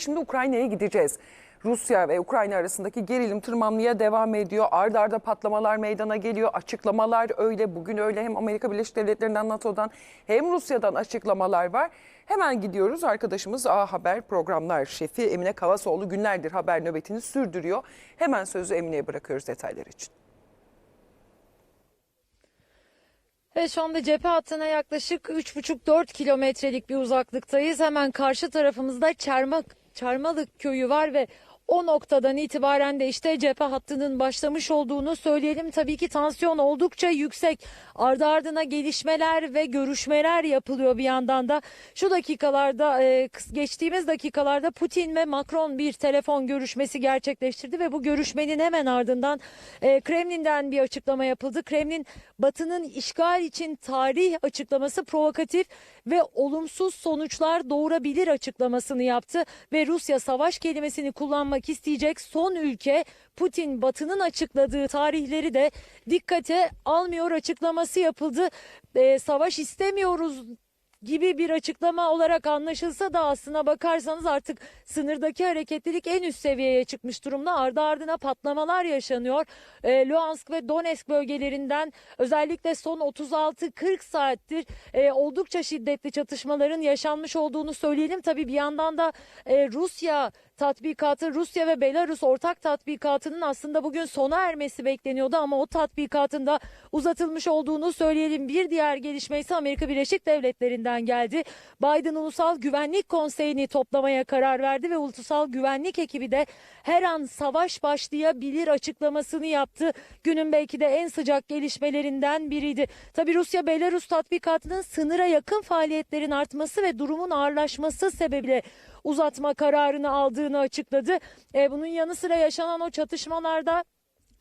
Şimdi Ukrayna'ya gideceğiz. Rusya ve Ukrayna arasındaki gerilim tırmanmaya devam ediyor. Arda arda patlamalar meydana geliyor. Açıklamalar öyle bugün öyle hem Amerika Birleşik Devletleri'nden NATO'dan hem Rusya'dan açıklamalar var. Hemen gidiyoruz. Arkadaşımız A Haber programlar şefi Emine Kavasoğlu günlerdir haber nöbetini sürdürüyor. Hemen sözü Emine'ye bırakıyoruz detaylar için. Evet şu anda cephe hattına yaklaşık 3,5-4 kilometrelik bir uzaklıktayız. Hemen karşı tarafımızda Çarmak, Çarmalık köyü var ve o noktadan itibaren de işte cephe hattının başlamış olduğunu söyleyelim. Tabii ki tansiyon oldukça yüksek. Ardı ardına gelişmeler ve görüşmeler yapılıyor bir yandan da. Şu dakikalarda e, geçtiğimiz dakikalarda Putin ve Macron bir telefon görüşmesi gerçekleştirdi ve bu görüşmenin hemen ardından e, Kremlin'den bir açıklama yapıldı. Kremlin Batı'nın işgal için tarih açıklaması provokatif ve olumsuz sonuçlar doğurabilir açıklamasını yaptı ve Rusya savaş kelimesini kullanmak isteyecek son ülke Putin Batı'nın açıkladığı tarihleri de dikkate almıyor açıklaması yapıldı. Ee, savaş istemiyoruz gibi bir açıklama olarak anlaşılsa da aslına bakarsanız artık sınırdaki hareketlilik en üst seviyeye çıkmış durumda. Ardı ardına patlamalar yaşanıyor. E, Luhansk ve Donetsk bölgelerinden özellikle son 36-40 saattir e, oldukça şiddetli çatışmaların yaşanmış olduğunu söyleyelim. Tabii bir yandan da e, Rusya tatbikatı Rusya ve Belarus ortak tatbikatının aslında bugün sona ermesi bekleniyordu ama o tatbikatın da uzatılmış olduğunu söyleyelim. Bir diğer gelişme ise Amerika Birleşik Devletleri'nden geldi. Biden Ulusal Güvenlik Konseyi'ni toplamaya karar verdi ve Ulusal Güvenlik ekibi de her an savaş başlayabilir açıklamasını yaptı. Günün belki de en sıcak gelişmelerinden biriydi. Tabi Rusya Belarus tatbikatının sınıra yakın faaliyetlerin artması ve durumun ağırlaşması sebebiyle uzatma kararını aldığını açıkladı. E, bunun yanı sıra yaşanan o çatışmalarda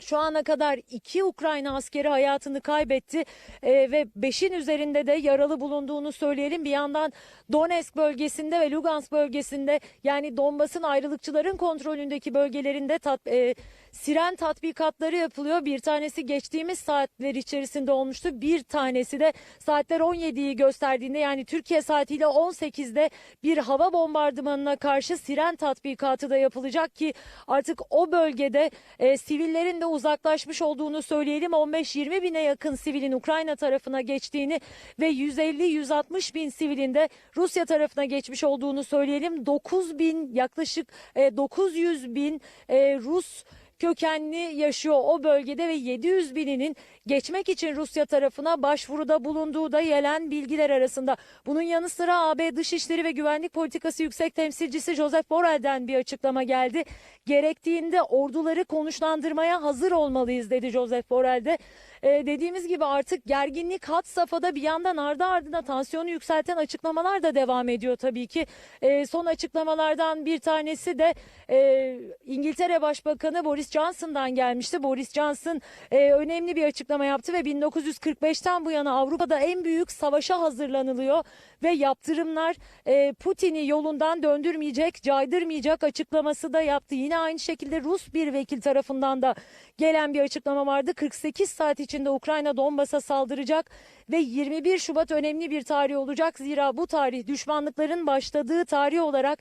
şu ana kadar iki Ukrayna askeri hayatını kaybetti e, ve beşin üzerinde de yaralı bulunduğunu söyleyelim. Bir yandan Donetsk bölgesinde ve Lugansk bölgesinde yani Donbas'ın ayrılıkçıların kontrolündeki bölgelerinde tat, e, siren tatbikatları yapılıyor. Bir tanesi geçtiğimiz saatler içerisinde olmuştu. Bir tanesi de saatler 17'yi gösterdiğinde yani Türkiye saatiyle 18'de bir hava bombardımanına karşı siren tatbikatı da yapılacak ki artık o bölgede e, sivillerin de uzaklaşmış olduğunu söyleyelim. 15-20 bine yakın sivilin Ukrayna tarafına geçtiğini ve 150-160 bin sivilin de Rusya tarafına geçmiş olduğunu söyleyelim. 9 bin yaklaşık e, 900 bin e, Rus kökenli yaşıyor o bölgede ve 700 bininin geçmek için Rusya tarafına başvuruda bulunduğu da gelen bilgiler arasında. Bunun yanı sıra AB Dışişleri ve Güvenlik Politikası Yüksek Temsilcisi Joseph Borrell'den bir açıklama geldi. Gerektiğinde orduları konuşlandırmaya hazır olmalıyız dedi Joseph Borrell de. Ee, dediğimiz gibi artık gerginlik hat safhada bir yandan ardı ardına tansiyonu yükselten açıklamalar da devam ediyor tabii ki. Ee, son açıklamalardan bir tanesi de e, İngiltere Başbakanı Boris Johnson'dan gelmişti. Boris Johnson e, önemli bir açıklama yaptı ve 1945'ten bu yana Avrupa'da en büyük savaşa hazırlanılıyor ve yaptırımlar e, Putin'i yolundan döndürmeyecek, caydırmayacak açıklaması da yaptı. Yine aynı şekilde Rus bir vekil tarafından da gelen bir açıklama vardı. 48 saat içinde Ukrayna Donbas'a saldıracak ve 21 Şubat önemli bir tarih olacak. Zira bu tarih düşmanlıkların başladığı tarih olarak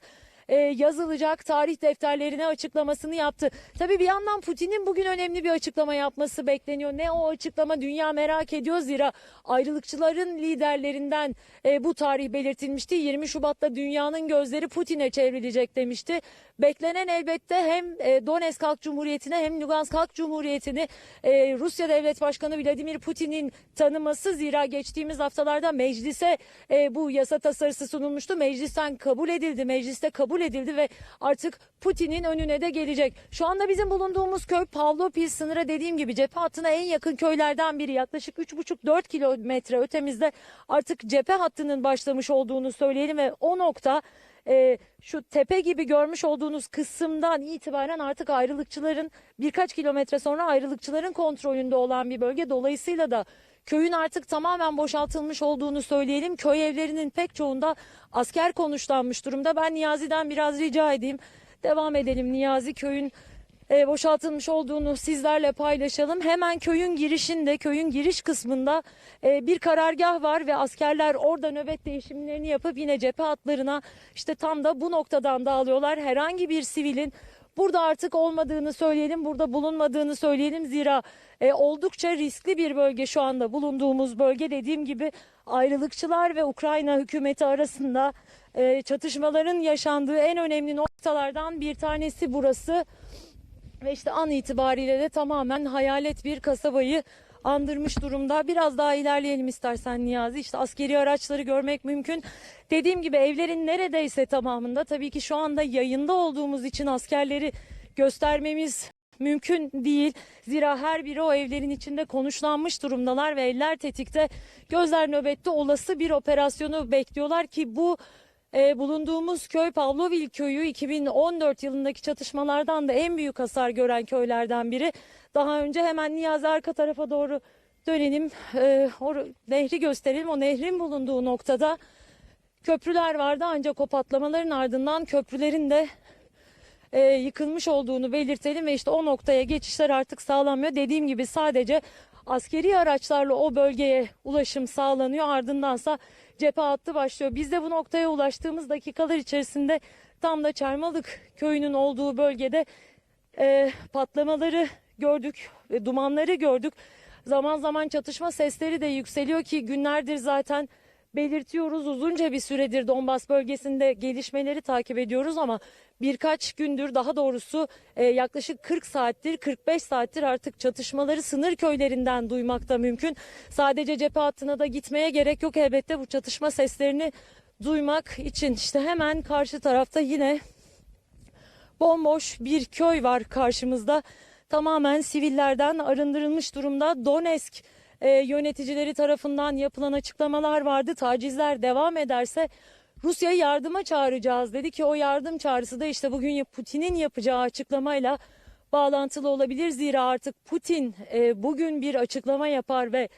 e, yazılacak tarih defterlerine açıklamasını yaptı. Tabii bir yandan Putin'in bugün önemli bir açıklama yapması bekleniyor. Ne o açıklama dünya merak ediyor zira ayrılıkçıların liderlerinden e, bu tarih belirtilmişti. 20 Şubat'ta dünyanın gözleri Putin'e çevrilecek demişti. Beklenen elbette hem e, Donetsk Halk Cumhuriyeti'ne hem Lugansk Halk Cumhuriyeti'ni e, Rusya Devlet Başkanı Vladimir Putin'in tanıması zira geçtiğimiz haftalarda meclise e, bu yasa tasarısı sunulmuştu. Meclisten kabul edildi. Mecliste kabul edildi ve artık Putin'in önüne de gelecek. Şu anda bizim bulunduğumuz köy Pavlopil sınıra dediğim gibi cephe hattına en yakın köylerden biri. Yaklaşık 3,5-4 kilometre ötemizde artık cephe hattının başlamış olduğunu söyleyelim ve o nokta e, şu tepe gibi görmüş olduğunuz kısımdan itibaren artık ayrılıkçıların birkaç kilometre sonra ayrılıkçıların kontrolünde olan bir bölge. Dolayısıyla da köyün artık tamamen boşaltılmış olduğunu söyleyelim. Köy evlerinin pek çoğunda asker konuşlanmış durumda. Ben Niyazi'den biraz rica edeyim. Devam edelim Niyazi köyün e, boşaltılmış olduğunu sizlerle paylaşalım. Hemen köyün girişinde, köyün giriş kısmında e, bir karargah var ve askerler orada nöbet değişimlerini yapıp yine cephe hatlarına işte tam da bu noktadan dağılıyorlar. Herhangi bir sivilin burada artık olmadığını söyleyelim, burada bulunmadığını söyleyelim. Zira e, oldukça riskli bir bölge şu anda bulunduğumuz bölge dediğim gibi ayrılıkçılar ve Ukrayna hükümeti arasında e, çatışmaların yaşandığı en önemli noktalardan bir tanesi burası. Ve işte an itibariyle de tamamen hayalet bir kasabayı andırmış durumda. Biraz daha ilerleyelim istersen Niyazi. İşte askeri araçları görmek mümkün. Dediğim gibi evlerin neredeyse tamamında tabii ki şu anda yayında olduğumuz için askerleri göstermemiz mümkün değil. Zira her biri o evlerin içinde konuşlanmış durumdalar ve eller tetikte. Gözler nöbette olası bir operasyonu bekliyorlar ki bu e, bulunduğumuz köy Pavlovil köyü 2014 yılındaki çatışmalardan da en büyük hasar gören köylerden biri. Daha önce hemen Niyazi arka tarafa doğru dönelim. E, o nehri gösterelim. O nehrin bulunduğu noktada köprüler vardı ancak o patlamaların ardından köprülerin de e, yıkılmış olduğunu belirtelim ve işte o noktaya geçişler artık sağlanmıyor. Dediğim gibi sadece askeri araçlarla o bölgeye ulaşım sağlanıyor. Ardındansa cephe hattı başlıyor. Biz de bu noktaya ulaştığımız dakikalar içerisinde tam da Çarmalık köyünün olduğu bölgede e, patlamaları gördük, e, dumanları gördük. Zaman zaman çatışma sesleri de yükseliyor ki günlerdir zaten belirtiyoruz. Uzunca bir süredir Donbas bölgesinde gelişmeleri takip ediyoruz ama birkaç gündür daha doğrusu e, yaklaşık 40 saattir 45 saattir artık çatışmaları sınır köylerinden duymak da mümkün. Sadece cephe hattına da gitmeye gerek yok elbette bu çatışma seslerini duymak için. işte hemen karşı tarafta yine bomboş bir köy var karşımızda. Tamamen sivillerden arındırılmış durumda. Donetsk e, yöneticileri tarafından yapılan açıklamalar vardı. Tacizler devam ederse Rusya'yı yardıma çağıracağız dedi ki o yardım çağrısı da işte bugün Putin'in yapacağı açıklamayla bağlantılı olabilir. Zira artık Putin e, bugün bir açıklama yapar ve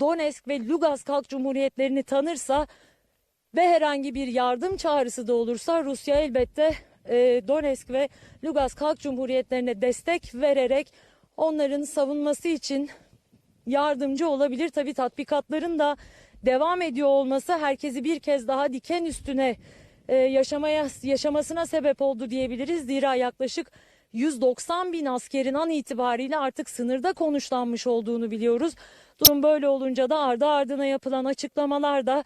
Donetsk ve Lugansk Halk Cumhuriyetlerini tanırsa ve herhangi bir yardım çağrısı da olursa Rusya elbette e, Donetsk ve Lugansk Halk Cumhuriyetlerine destek vererek onların savunması için yardımcı olabilir. Tabii tatbikatların da devam ediyor olması herkesi bir kez daha diken üstüne e, yaşamaya yaşamasına sebep oldu diyebiliriz. Zira yaklaşık 190 bin askerin an itibariyle artık sınırda konuşlanmış olduğunu biliyoruz. Durum böyle olunca da ardı ardına yapılan açıklamalar da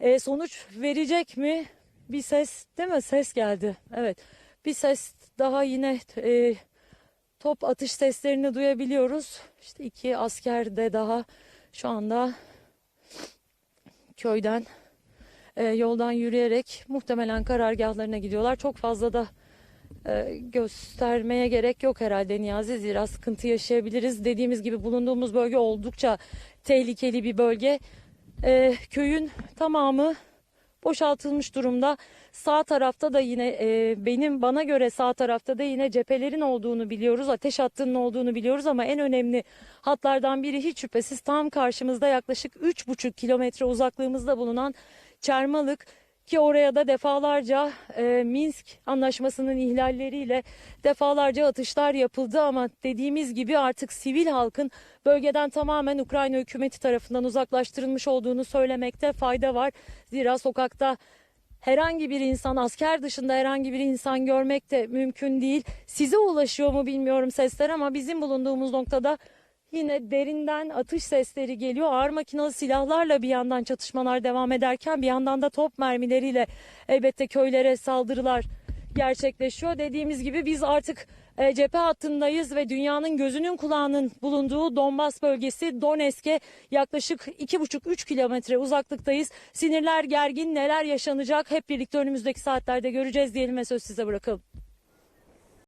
e, sonuç verecek mi? Bir ses değil mi? Ses geldi. Evet. Bir ses daha yine e, top atış seslerini duyabiliyoruz. İşte iki asker de daha şu anda köyden e, yoldan yürüyerek muhtemelen karargahlarına gidiyorlar. Çok fazla da e, göstermeye gerek yok herhalde Niyazi. Zira sıkıntı yaşayabiliriz. Dediğimiz gibi bulunduğumuz bölge oldukça tehlikeli bir bölge. E, köyün tamamı boşaltılmış durumda. Sağ tarafta da yine e, benim bana göre sağ tarafta da yine cephelerin olduğunu biliyoruz. Ateş hattının olduğunu biliyoruz ama en önemli hatlardan biri hiç şüphesiz tam karşımızda yaklaşık 3,5 kilometre uzaklığımızda bulunan Çermalık ki oraya da defalarca e, Minsk anlaşmasının ihlalleriyle defalarca atışlar yapıldı ama dediğimiz gibi artık sivil halkın bölgeden tamamen Ukrayna hükümeti tarafından uzaklaştırılmış olduğunu söylemekte fayda var. Zira sokakta herhangi bir insan asker dışında herhangi bir insan görmek de mümkün değil. Size ulaşıyor mu bilmiyorum sesler ama bizim bulunduğumuz noktada yine derinden atış sesleri geliyor. Ağır makinalı silahlarla bir yandan çatışmalar devam ederken bir yandan da top mermileriyle elbette köylere saldırılar gerçekleşiyor. Dediğimiz gibi biz artık e, cephe hattındayız ve dünyanın gözünün kulağının bulunduğu Donbas bölgesi Donetsk'e yaklaşık 2,5-3 kilometre uzaklıktayız. Sinirler gergin neler yaşanacak hep birlikte önümüzdeki saatlerde göreceğiz diyelim ve söz size bırakalım.